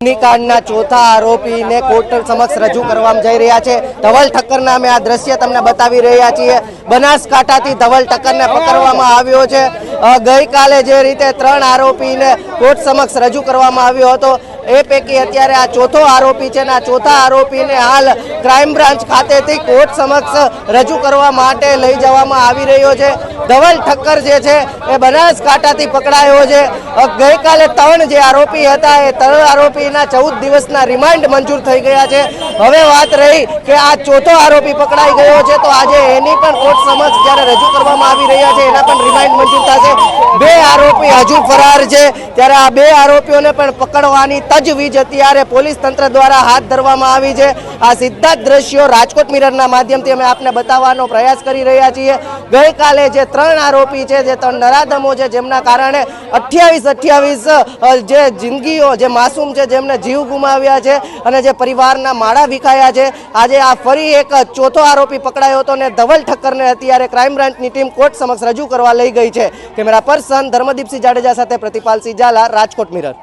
અગ્નિકાંડના ચોથા આરોપીને કોર્ટ સમક્ષ રજૂ કરવામાં જઈ રહ્યા છે. ધવલ ઠક્કરના અમે આ દ્રશ્ય તમને બતાવી રહ્યા છીએ. બનાસકાંઠાથી ધવલ ઠક્કરને પકડવામાં આવ્યો છે. ગઈકાલે જે રીતે ત્રણ આરોપીને કોર્ટ સમક્ષ રજૂ કરવામાં આવ્યો હતો, એ પૈકી અત્યારે આ ચોથો આરોપી છે અને આ ચોથા આરોપીને હાલ ક્રાઇમ બ્રાન્ચ ખાતેથી કોર્ટ સમક્ષ રજૂ કરવા માટે લઈ જવામાં આવી રહ્યો છે. ધવલ ઠક્કર જે છે, એ બનાસકાંઠાથી પકડાયો છે. ગઈકાલે ત્રણ જે આરોપી હતા, એ ત્રણ આરોપીના ચૌદ દિવસના રિમાન્ડ મંજૂર થઈ ગયા છે. હવે વાત રહી કે આ ચોથો આરોપી પકડાઈ ગયો છે, તો આજે એની પણ કોર્ટ સમક્ષ જ્યારે રજૂ કરવામાં આવી રહ્યા છે, એના પણ રિમાન્ડ મંજૂર થશે. Oh! બે આરોપી હજુ ફરાર છે. ત્યારે આ બે આરોપીઓને પણ પકડવાની તજવીજ અત્યારે પોલીસ તંત્ર દ્વારા હાથ ધરવામાં આવી છે. આ સીધા જ દ્રશ્યો રાજકોટ મિરરના માધ્યમથી અમે આપને બતાવવાનો પ્રયાસ કરી રહ્યા છીએ. ગઈકાલે જે ત્રણ આરોપી છે જે ત્રણ નરાધમો છે જેમના કારણે અઠ્યાવીસ અઠ્યાવીસ જે જિંદગીઓ જે માસૂમ છે જેમને જીવ ગુમાવ્યા છે અને જે પરિવારના માળા વિખાયા છે. આજે આ ફરી એક ચોથો આરોપી પકડાયો હતો અને ધવલ ઠક્કરને અત્યારે ક્રાઇમ બ્રાન્ચની ટીમ કોર્ટ સમક્ષ રજૂ કરવા લઈ ગઈ છે. કેમેરા પર્સન ધર્મદીપસિંહ જાડેજા સાથે પ્રતિપાલસિંહ ઝાલા રાજકોટ મિરર.